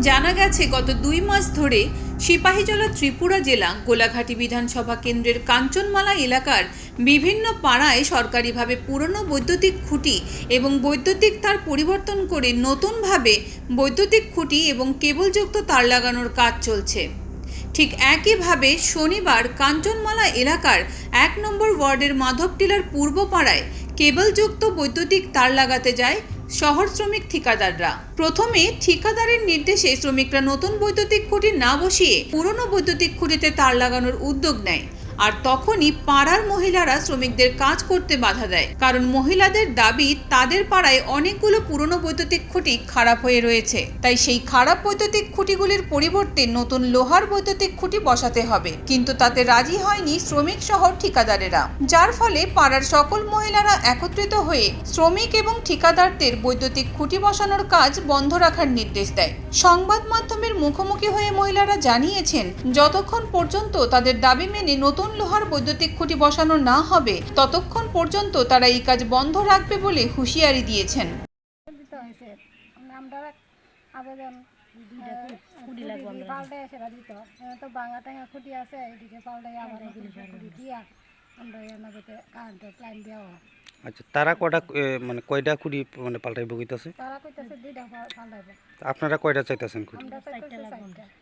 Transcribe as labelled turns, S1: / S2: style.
S1: জানা গেছে, গত দুই মাস ধরে সিপাহীজলা ত্রিপুরা জেলা গোলাঘাটি বিধানসভা কেন্দ্রের কাঞ্চনমালা এলাকার বিভিন্ন পাড়ায় সরকারিভাবে পুরনো বৈদ্যুতিক খুঁটি এবং বৈদ্যুতিক তার পরিবর্তন করে নতুনভাবে বৈদ্যুতিক খুঁটি এবং কেবলযুক্ত তার লাগানোর কাজ চলছে। ঠিক একইভাবে শনিবার কাঞ্চনমালা এলাকার এক নম্বর ওয়ার্ডের মাধবটিলার পূর্ব পাড়ায় কেবলযুক্ত বৈদ্যুতিক তার লাগাতে যায় শহর শ্রমিক ঠিকাদাররা। প্রথমে ঠিকাদারের নির্দেশে শ্রমিকরা নতুন বৈদ্যুতিক খুঁটি না বসিয়ে পুরনো বৈদ্যুতিক খুঁটিতে তার লাগানোর উদ্যোগ নেয়। আর তখনই পাড়ার মহিলারা শ্রমিকদের কাজ করতে বাধা দেয়। কারণ মহিলাদের দাবি, তাদের পাড়ায় অনেকগুলো পুরনো বৈদ্যুতিক খুঁটি খারাপ হয়ে রয়েছে। তাই সেই খারাপ বৈদ্যুতিক খুঁটিগুলির পরিবর্তে নতুন লোহার বৈদ্যুতিক খুঁটি বসাতে হবে। কিন্তু তাতে রাজি হয়নি শ্রমিক সহ ঠিকাদারেরা। যার ফলে পাড়ার সকল মহিলারা একত্রিত হয়ে শ্রমিক এবং ঠিকাদারদের বৈদ্যুতিক খুঁটি বসানোর কাজ বন্ধ রাখার নির্দেশ দেয়। সংবাদ মাধ্যমের মুখোমুখি হয়ে মহিলারা জানিয়েছেন, যতক্ষণ পর্যন্ত তাদের দাবি মেনে নতুন লোহার বৈদ্যুতিক খুঁটি বসানো না হবে ততক্ষণ পর্যন্ত তারা এই কাজ বন্ধ রাখবে বলে হুঁশিয়ারি দিয়েছেন।
S2: দিতে হয়েছে আমরা আবেদন খুঁটি পাল্টে দিত তো বাঙা টাঙা খুঁটি আছে এদিকে পাল্টে আবার খুঁটি দিয়া আমরা এনাদেরকে কারেন্টের লাইন দেওয়া
S3: আচ্ছা তারা কয়টা মানে কয়টা কুড়ি মানে পাল্টাই বগিতেছে
S2: তারা কইতেছে দুইটা পাল্টাইব।
S3: আপনারা কয়টা চাইতেছেন কুড়ি
S2: আমরা চাইতেছি